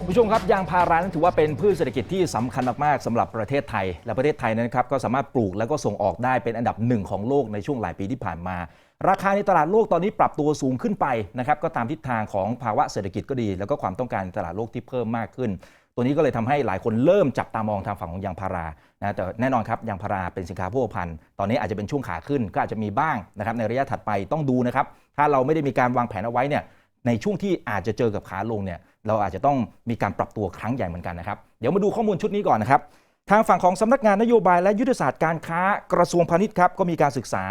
คุณผู้ชมครับยางพารานั้นถือว่าเป็นพืชเศรษฐกิจที่สำคัญมากๆสำหรับประเทศไทย และประเทศไทยนั้นครับก็สามารถปลูกแล้วก็ส่งออกได้เป็นอันดับหนึ่งของโลกในช่วงหลายปีที่ผ่านมา ราคาในตลาดโลกตอนนี้ปรับตัวสูงขึ้นไปนะครับก็ตามทิศทางของภาวะเศรษฐกิจก็ดี แล้วก็ความต้องการตลาดโลกที่เพิ่มมากขึ้น ตัวนี้ก็เลยทำให้หลายคนเริ่มจับตามองทางฝั่งของยางพารานะแต่แน่นอนครับยางพาราเป็นสินค้าโภคภัณฑ์ตอนนี้อาจจะเป็นช่วงขาขึ้นก็อาจจะมีบ้างนะครับในระยะถัดไปต้องดูนะครับถ้าเราไม่ได้มีการวางแผนเอาไว้เนี่ยในช่วงที่อาจจะเจอกับขาลงเนี่ย เราอาจจะต้องมีการปรับตัวครั้งใหญ่เหมือนกันนะครับ เดี๋ยวมาดูข้อมูลชุดนี้ก่อนนะครับ ทางฝั่งของสำนักงานนโยบายและยุทธศาสตร์การค้ากระทรวงพาณิชย์ครับก็มีการศึกษา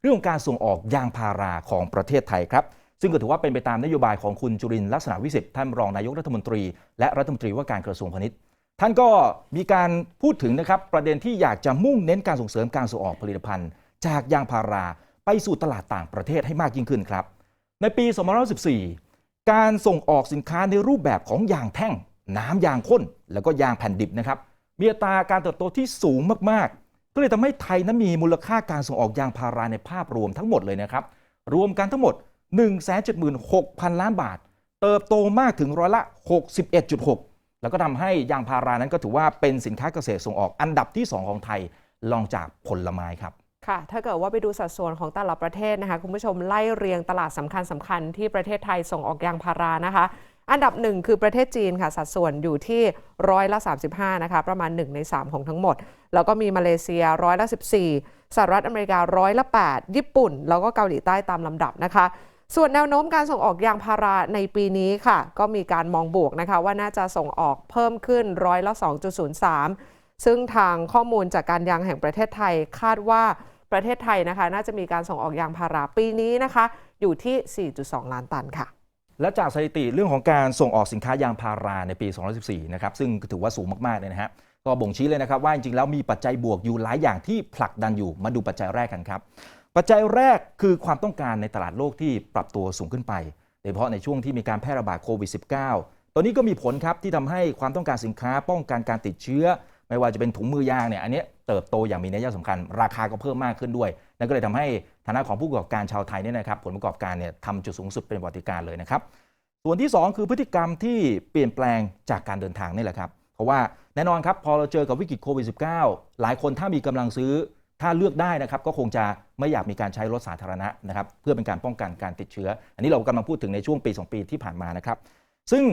เรื่องการส่งออกยางพาราของประเทศไทยครับซึ่งก็ถือว่าเป็นไปตามนโยบายของคุณจุรินลักษณะวิสิทธิ์ท่านรองนายกรัฐมนตรี และรัฐมนตรีว่าการกระทรวงพาณิชย์ท่านก็มีการพูดถึงนะครับประเด็นที่อยากจะมุ่งเน้นการส่งเสริมการส่งออกผลิตภัณฑ์ จากยางพาราไปสู่ตลาดต่างประเทศให้มากยิ่งขึ้นครับ ในปี 2514 การส่งออกสินค้าในรูปแบบของยางแท่ง น้ำยางข้น แล้วก็ยางแผ่นดิบนะครับ มีอัตราการเติบโตที่สูงมากๆ ก็เลยทำให้ไทยนั้นมีมูลค่าการส่งออกยางพาราในภาพรวมทั้งหมดเลยนะครับ รวมกันทั้งหมด 176,000 ล้านบาท เติบโตมากถึงร้อยละ 61.6 แล้วก็ทำให้ยางพารานั้นก็ถือว่าเป็นสินค้าเกษตรส่งออกอันดับที่ 2 ของไทยรองจากผลไม้ครับ ค่ะ ถ้าเกิดว่าไปดูสัดส่วนของแต่ละประเทศนะคะ คุณผู้ชมไล่เรียงตลาดสำคัญสำคัญที่ประเทศไทยส่งออกยางพารานะคะ อันดับหนึ่งคือประเทศจีนค่ะ สัดส่วนอยู่ที่ร้อยละ 35 นะคะ ประมาณ 1 ใน 3 ของทั้งหมด แล้วก็มีมาเลเซียร้อยละ 14 สหรัฐอเมริการ้อยละ 8 ญี่ปุ่น แล้วก็เกาหลีใต้ตามลำดับนะคะ ส่วนแนวโน้มการส่งออกยางพาราในปีนี้ค่ะ ก็มีการมองบวกนะคะ ว่าน่าจะส่งออกเพิ่มขึ้นร้อยละ 2.03 ซึ่งทางข้อมูลจากการยางแห่งประเทศไทยคาดว่า ประเทศไทยนะคะ น่าจะมีการส่งออกยางพาราปีนี้นะคะ อยู่ที่ 4.2 ล้านตันค่ะ และจากสถิติเรื่องของการส่งออกสินค้ายางพาราในปี 2014 นะครับ ซึ่งถือว่าสูงมาก ๆ เลยนะฮะก็บ่งชี้เลยนะครับว่าจริงๆแล้วมีปัจจัยบวกอยู่หลายอย่างที่ผลักดันอยู่มาดูปัจจัยแรกกันครับ ปัจจัยแรกคือความต้องการในตลาดโลกที่ปรับตัวสูงขึ้นไปโดยเฉพาะในช่วงที่มีการแพร่ระบาดโควิด -19 ตอนนี้ก็มีผลครับที่ทำให้ความต้องการสินค้าป้องกันการติดเชื้อ ไม่ว่าจะเป็นถุงมือยางเนี่ยอันนี้ เติบโตอย่างมีนัยสำคัญ ราคาก็เพิ่มมากขึ้นด้วย นั่นก็เลยทำให้ฐานะของผู้ประกอบการชาวไทยเนี่ยนะครับผลประกอบการเนี่ยทำจุดสูงสุดเป็นประวัติการเลยนะครับ ส่วนที่ 2 คือพฤติกรรมที่เปลี่ยนแปลงจากการเดินทางนี่แหละครับ เพราะว่าแน่นอนครับพอเราเจอกับวิกฤตโควิด -19 หลายคนถ้ามีกำลังซื้อถ้าเลือกได้นะครับก็คงจะไม่อยากมีการใช้รถสาธารณะนะครับเพื่อเป็นการป้องกันการติดเชื้อ อันนี้เรากำลังพูดถึงในช่วงปี 2 ปีที่ผ่านมานะครับ ซึ่ง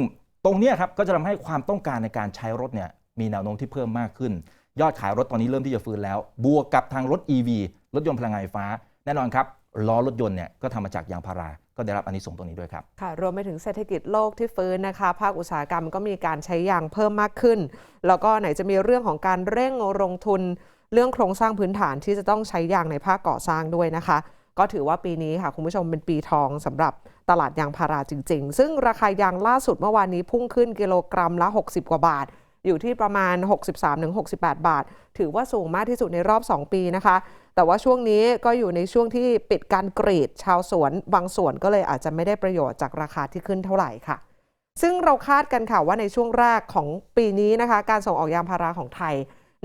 ตรงนี้ครับก็จะทำให้ความต้องการในการใช้รถเนี่ยมีแนวโน้มที่เพิ่มมากขึ้น ยอดขายรถตอนนี้เริ่มที่จะฟื้นแล้ว บวกกับทางรถ EV รถยนต์พลังงานไฟฟ้า แน่นอนครับล้อรถยนต์เนี่ยก็ทำมาจากยางพารา ก็ได้รับอันนี้ส่งตรงนี้ด้วยครับ ค่ะ รวมไปถึงเศรษฐกิจโลกที่ฟื้นนะคะ ภาคอุตสาหกรรมก็มีการใช้ยางเพิ่มมากขึ้น แล้วก็ไหนจะมีเรื่องของการเร่งลงทุน เรื่องโครงสร้างพื้นฐานที่จะต้องใช้ยางในภาคก่อสร้างด้วยนะคะ ก็ถือว่าปีนี้ค่ะคุณผู้ชมเป็นปีทองสำหรับตลาดยางพาราจริง ๆ ซึ่งราคายางล่าสุดเมื่อวานนี้พุ่งขึ้นกิโลกรัมละ 60 กว่าบาท อยู่ที่ประมาณ 63-68 บาท ถือว่าสูงมากที่สุดในรอบ 2 ปีนะคะ แต่ว่าช่วงนี้ก็อยู่ในช่วงที่ปิดการกรีดชาวสวน บางส่วนก็เลยอาจจะไม่ได้ประโยชน์จากราคาที่ขึ้นเท่าไหร่ค่ะ ซึ่งเราคาดกันค่ะว่าในช่วงแรกของปีนี้นะคะ การส่งออกยางพาราของไทย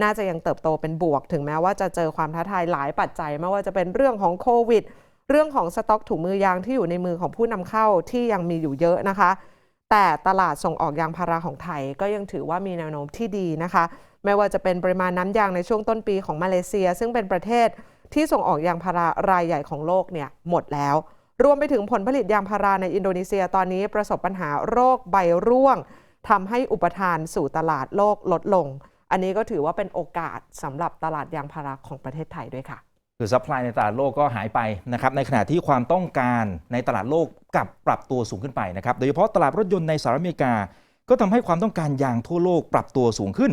น่าจะยังเติบโตเป็นบวก ถึงแม้ว่าจะเจอความท้าทายหลายปัจจัยไม่ว่าจะเป็นเรื่องของโควิดเรื่องของสต็อกถุงมือยางที่อยู่ในมือของผู้นำเข้าที่ยังมีอยู่เยอะนะคะ แต่ตลาดส่งออกยางพาราของไทยก็ยังถือว่ามีแนวโน้มที่ดีนะคะ ไม่ว่าจะเป็นปริมาณน้ำยางในช่วงต้นปีของมาเลเซีย ซึ่งเป็นประเทศที่ส่งออกยางพารารายใหญ่ของโลกเนี่ยหมดแล้ว รวมไปถึงผลผลิตยางพาราในอินโดนีเซียตอนนี้ประสบปัญหาโรคใบร่วงทำให้อุปทานสู่ตลาดโลกลดลง อันนี้ก็ถือว่าเป็นโอกาสสำหรับตลาดยางพาราของประเทศไทยด้วยค่ะ คือซัพพลายในตลาดโลกก็หายไปนะครับในขณะที่ความต้องการในตลาดโลกกลับปรับตัวสูงขึ้นไปนะครับโดยเฉพาะตลาดรถยนต์ในสหรัฐอเมริกา ก็ทำให้ความต้องการยางทั่วโลกปรับตัวสูงขึ้น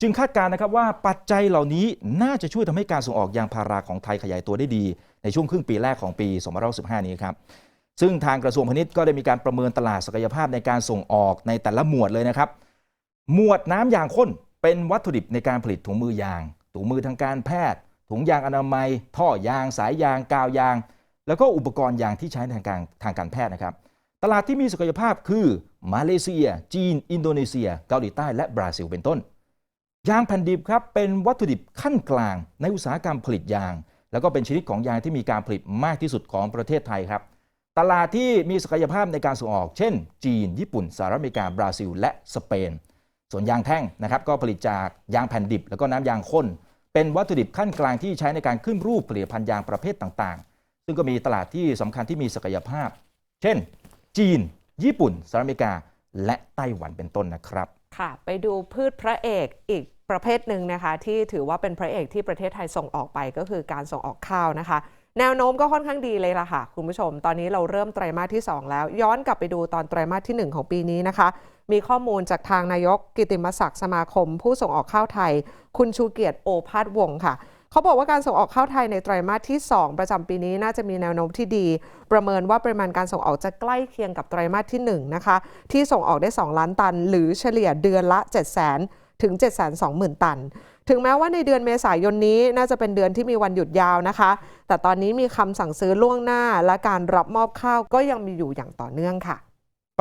จึงคาดการณ์นะครับว่าปัจจัยเหล่านี้น่าจะช่วยทำให้การส่งออกยางพาราของไทยขยายตัวได้ดี ในช่วงครึ่งปีแรกของปี2565นี้ครับซึ่งทางกระทรวงพาณิชย์ก็ได้มีการประเมินตลาดศักยภาพในการส่งออกในแต่ละหมวดเลยนะครับ หมวดน้ำยางข้นเป็นวัตถุดิบในการผลิตถุงมือยางถุงมือทางการแพทย์ ถุงยางอนามัย ท่อยาง สายยาง กาวยาง แล้วก็อุปกรณ์ยางที่ใช้ทางการทางการแพทย์นะครับ ตลาดที่มีศักยภาพคือมาเลเซีย จีน อินโดนีเซีย เกาหลีใต้และบราซิลเป็นต้น ยางแผ่นดิบครับเป็นวัตถุดิบขั้นกลาง ในอุตสาหกรรมผลิตยาง แล้วก็เป็นชนิดของยางที่มีการผลิตมากที่สุดของประเทศไทยครับตลาดที่มีศักยภาพในการส่งออก เช่น จีน ญี่ปุ่น สหรัฐอเมริกา บราซิล และสเปน ส่วนยางแท่งนะครับก็ผลิตจากยางแผ่นดิบ แล้วก็น้ำยางข้น เป็นวัตถุดิบขั้นกลางที่ใช้ในการขึ้นรูปผลิตภัณฑ์ยางประเภทต่างๆ ซึ่งก็มีตลาดที่สำคัญที่มีศักยภาพ เช่น จีน ญี่ปุ่นสหรัฐอเมริกา และไต้หวันเป็นต้นนะครับ ค่ะ ไปดูพืชพระเอกอีกประเภทหนึ่งนะคะ ที่ถือว่าเป็นพระเอกที่ประเทศไทยส่งออกไปก็คือการส่งออกข้าวนะคะ แนวโน้มก็ค่อนข้างดีเลยล่ะค่ะ คุณผู้ชม ตอนนี้เราเริ่มไตรมาสที่ 2 แล้ว ย้อนกลับไปดูตอนไตรมาสที่ 1 ของปีนี้นะคะ มีข้อมูลจากทางนายกกิติมศักดิ์สมาคม ผู้ส่งออกข้าวไทย คุณชูเกียรติโอภาสวงค่ะเขาบอกว่าการส่งออกข้าวไทยในไตรมาสที่ 2 ประจำปีนี้น่าจะมีแนวโน้มที่ดี ประเมินว่าปริมาณการส่งออกจะใกล้เคียงกับไตรมาสที่1นะคะที่ส่งออกได้ 2 ล้านตัน หรือเฉลี่ยเดือนละ 7 0 0 0 0 0ถึง 7 2 0 0 0 0 ตัน ถึงแม้ว่าในเดือนเมษายนนี้น่าจะเป็นเดือนที่มีวันหยุดยาวนะคะ แต่ตอนนี้มีคำสั่งซื้อล่วงหน้า และการรับมอบข้าวก็ยังมีอยู่อย่างต่อเนื่องค่ะ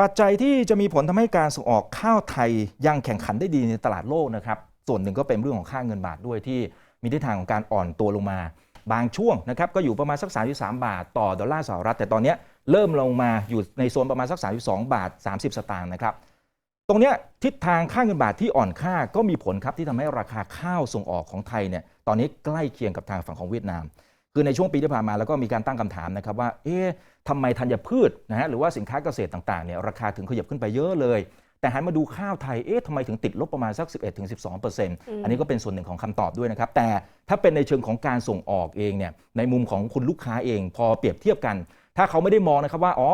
ปัจจัยที่จะมีผลทำให้การส่งออกข้าวไทยยังแข่งขันได้ดีในตลาดโลกนะครับ ส่วนหนึ่งก็เป็นเรื่องของค่าเงินบาทด้วยที่มีทิศทางของการอ่อนตัวลงมา บางช่วงนะครับก็อยู่ประมาณสัก 33 บาท ต่อดอลลาร์สหรัฐ แต่ตอนนี้เริ่มลงมาอยู่ในโซนประมาณสัก 32 บาท 30 สตางค์นะครับ ตรงนี้ทิศทางค่าเงินบาทที่อ่อนค่าก็มีผลครับที่ทำให้ราคาข้าวส่งออกของไทยเนี่ยตอนนี้ใกล้เคียงกับทางฝั่งของเวียดนาม คือในช่วงปีที่ผ่านมาแล้วก็มีการตั้งคำถามนะครับว่าเอ๊ะทำไมธัญพืชนะฮะหรือว่าสินค้าเกษตรต่างๆเนี่ยราคาถึงขยับขึ้นไปเยอะเลย แต่หันมาดูข้าวไทยเอ๊ะทำไมถึงติดลบประมาณสัก 11-12%อันนี้ก็เป็นส่วนหนึ่งของคำตอบด้วยนะครับแต่ถ้าเป็นในเชิงของการส่งออกเองเนี่ยในมุมของคุณลูกค้าเอง พอเปรียบเทียบกันถ้าเขาไม่ได้มองนะครับว่าอ๋อ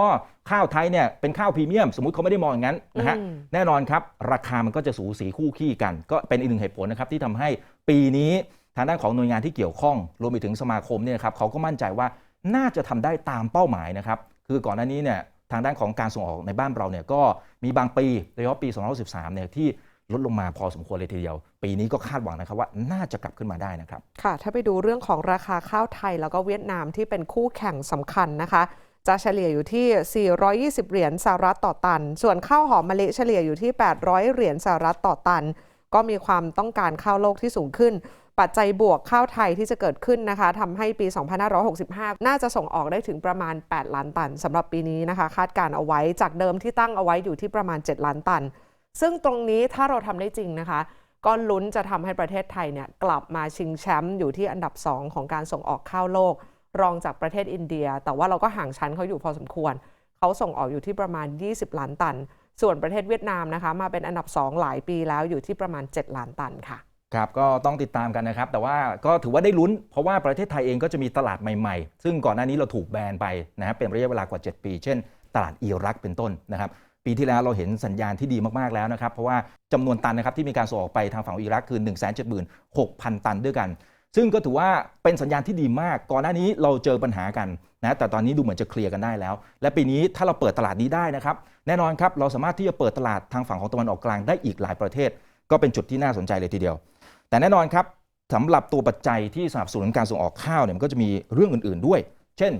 ข้าวไทยเนี่ยเป็นข้าวพรีเมียม สมมุติเขาไม่ได้มองอย่างนั้นนะฮะอืมแน่นอนครับ ราคามันก็จะสูสีคู่ขี้กัน ก็เป็นอีกหนึ่งเหตุผลนะครับที่ทำให้ปีนี้ ทางด้านของหน่วยงานที่เกี่ยวข้องรวมไปถึงสมาคมเนี่ยครับเขาก็มั่นใจว่าน่าจะทำได้ตามเป้าหมายนะครับคือก่อนหน้านี้เนี่ยทางด้านของการส่งออกในบ้านเราเนี่ยก็มีบางปีโดยเฉพาะปี 2013 เนี่ยที่ลดลงมาพอสมควรเลยทีเดียว ปีนี้ก็คาดหวังนะครับว่าน่าจะกลับขึ้นมาได้นะครับ ค่ะ ถ้าไปดูเรื่องของราคาข้าวไทยแล้วก็เวียดนามที่เป็นคู่แข่งสำคัญนะคะ จะเฉลี่ยอยู่ที่ 420 เหรียญสหรัฐต่อตัน ส่วนข้าวหอมมะลิเฉลี่ยอยู่ที่ 800 เหรียญสหรัฐต่อตัน ก็มีความต้องการข้าวโลกที่สูงขึ้น ปัจจัยบวกข้าวไทยที่จะเกิดขึ้นนะคะทำให้ปี 2565 น่าจะส่งออกได้ถึงประมาณ 8 ล้านตันสำหรับปีนี้นะคะคาดการเอาไว้จากเดิมที่ตั้งเอาไว้อยู่ที่ประมาณ 7 ล้านตัน ซึ่งตรงนี้ถ้าเราทำได้จริงนะคะก็ลุ้นจะทำให้ประเทศไทยเนี่ยกลับมาชิงแชมป์อยู่ที่อันดับ 2 ของการส่งออกข้าวโลก รองจากประเทศอินเดีย แต่ว่าเราก็ห่างชั้นเขาอยู่พอสมควร เขาส่งออกอยู่ที่ประมาณ 20 ล้านตัน ส่วนประเทศเวียดนามนะคะ มาเป็นอันดับ 2 หลายปีแล้วอยู่ที่ประมาณ 7 ล้านตันค่ะ ครับก็ต้องติดตามกันนะครับ แต่ว่าก็ถือว่าได้ลุ้น เพราะว่าประเทศไทยเองก็จะมีตลาดใหม่ๆ ซึ่งก่อนหน้านี้เราถูกแบนไปนะครับเป็นระยะเวลากว่า 7 ปี เช่น ตลาดอิรักเป็นต้นนะครับปีที่แล้วเราเห็นสัญญาณที่ดีมากๆแล้วนะครับ เพราะว่าจำนวนตันนะครับที่มีการส่งออกไปทางฝั่งอิรักคือ 1 7 6 0 0 0 ตันด้วยกัน ซึ่งก็ถือว่าเป็นสัญญาณที่ดีมาก ก่อนหน้านี้เราเจอปัญหากันนะแต่ตอนนี้ดูเหมือนจะเคลียร์กันได้แล้ว และปีนี้ถ้าเราเปิดตลาดนี้ได้นะครับ แน่นอนครับเราสามารถที่จะเปิดตลาดทางฝั่งของตะวันออกกลางได้อีกหลายประเทศ ก็เป็นจุดที่น่าสนใจเลยทีเดียว แต่แน่นอนครับสำหรับตัวปัจจัยที่สนับสนุนการส่งออกข้าวเนี่ยมันก็จะมีเรื่องอื่นๆด้วย เช่น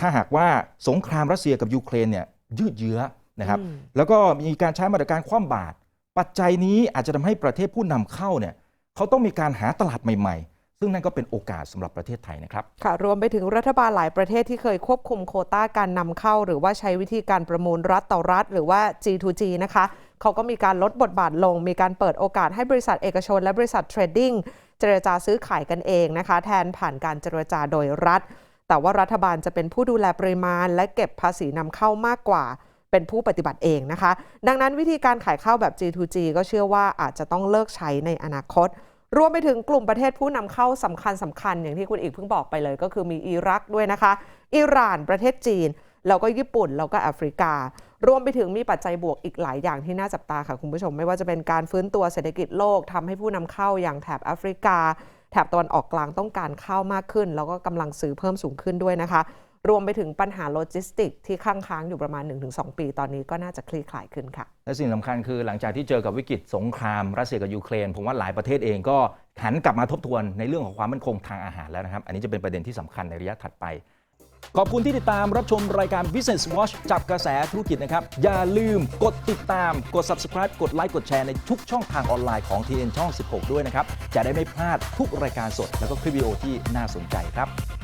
ถ้าหากว่าสงครามรัสเซียกับยูเครนเนี่ยยืดเยื้อนะครับ แล้วก็มีการใช้มาตรการคว่ำบาตรปัจจัยนี้อาจจะทำให้ประเทศผู้นำเข้าเนี่ยเขาต้องมีการหาตลาดใหม่ ๆซึ่งนั่นก็เป็นโอกาสสำหรับประเทศไทยนะครับ ค่ะ รวมไปถึงรัฐบาลหลายประเทศที่เคยควบคุมโคต้าการนำเข้า หรือว่าใช้วิธีการประมูลรัฐต่อรัฐ หรือว่า G2G นะคะ เขาก็มีการลดบทบาทลง มีการเปิดโอกาสให้บริษัทเอกชน และบริษัทเทรดดิ้งเจรจาซื้อขายกันเองนะคะ แทนผ่านการเจรจาโดยรัฐ แต่ว่ารัฐบาลจะเป็นผู้ดูแลปริมาณ และเก็บภาษีนำเข้ามากกว่าเป็นผู้ปฏิบัติเองนะคะ ดังนั้นวิธีการขายข้าวแบบ G2G ก็เชื่อว่าอาจจะต้องเลิกใช้ในอนาคต รวมไปถึงกลุ่มประเทศผู้นำเข้าสำคัญสำคัญอย่างที่คุณอีกเพิ่งบอกไปเลย ก็คือมีอิรักด้วยนะคะ อิหร่านประเทศจีน แล้วก็ญี่ปุ่นแล้วก็แอฟริกา รวมไปถึงมีปัจจัยบวกอีกหลายอย่างที่น่าจับตาค่ะคุณผู้ชม ไม่ว่าจะเป็นการฟื้นตัวเศรษฐกิจโลกทำให้ผู้นำเข้าอย่างแถบแอฟริกา แถบตะวันออกกลางต้องการข้าวมากขึ้น แล้วก็กำลังซื้อเพิ่มสูงขึ้นด้วยนะคะ รวมไปถึงปัญหาโลจิสติกส์ที่ค้างค้างอยู่ประมาณ 1-2 ปี ตอนนี้ก็น่าจะคลี่คลายขึ้นค่ะ และสิ่งสำคัญคือหลังจากที่เจอกับวิกฤตสงครามรัสเซียกับยูเครนผมว่าหลายประเทศเองก็หันกลับมาทบทวนในเรื่องของความมั่นคงทางอาหารแล้วนะครับ อันนี้จะเป็นประเด็นที่สำคัญในระยะถัดไป ขอบคุณที่ติดตามรับชมรายการ Business Watch จับกระแสธุรกิจนะครับ อย่าลืมกดติดตาม กด subscribe กดไลค์กดแชร์ในทุกช่องทางออนไลน์ของ TN ช่อง 16 ด้วยนะครับ จะได้ไม่พลาดทุกรายการสด แล้วก็คลิปวิดีโอที่น่าสนใจครับ